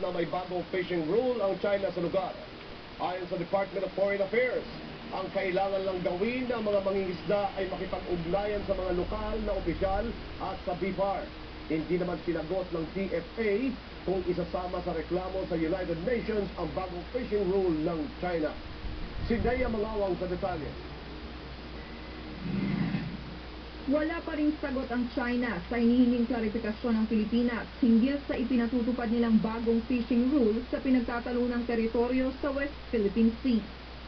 na may bagong fishing rule ang China sa lugar. Ayon sa Department of Foreign Affairs, ang kailangan lang gawin ng mga mangingisda ay makipag-ugnayan sa mga lokal na opisyal at sa BIFAR. Hindi naman sinagot ng DFA kung isasama sa reklamo sa United Nations ang bagong fishing rule ng China. Si Nea Mangawang sa detalye. Wala pa ring sagot ang China sa hinihinging klarifikasyon ng Pilipinas hinggil sa ipinatutupad nilang bagong fishing rule sa pinagtatalunang teritoryo sa West Philippine Sea.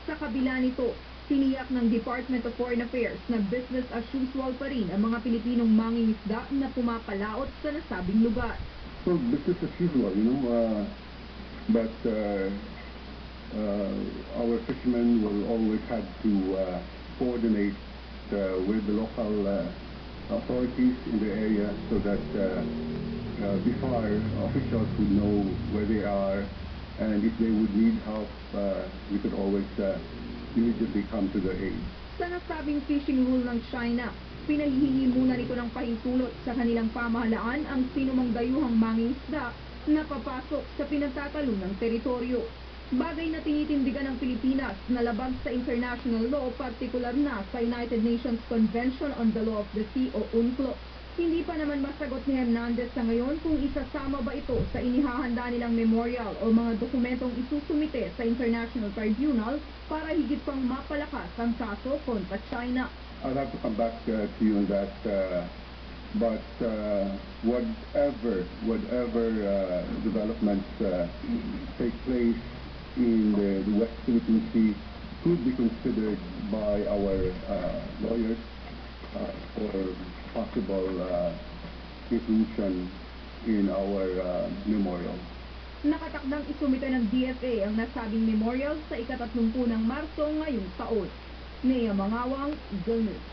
Sa kabila nito, tiniyak ng Department of Foreign Affairs na business as usual pa rin ang mga Pilipinong mangingisda na pumapalaot sa nasabing lugar. Well, business as usual, you know, uh, but uh, uh, our fishermen will always have to uh, coordinate with the local uh, authorities in the area so that uh, uh, before officials would know where they are and if they would need help, uh, we could always uh, immediately come to their aid. Sa nasabing fishing rule ng China, pinahihingi muna nito ng pahintulot sa kanilang pamahalaan ang sinumang dayuhang mangingisda na papasok sa pinagtatalunang teritoryo. Bagay na tinitindigan ng Pilipinas na labag sa international law, partikular na sa United Nations Convention on the Law of the Sea o UNCLOS. Hindi pa naman masagot ni Hernandez sa ngayon kung isasama ba ito sa inihahanda nilang memorial o mga dokumentong isusumite sa International Tribunal para higit pang mapalakas ang kaso kontra China. I'll have to come back uh, to you on that. Uh, but uh, whatever, whatever uh, developments uh, take place in the, the West Philippine Sea could be considered by our uh, lawyers uh, for possible uh, inclusion in our uh, memorial. Nakatakdang isumite ng DFA ang nasabing memorial sa ikatatlumpu ng Marso ngayong taon. Nea Mangawang, Eagle News.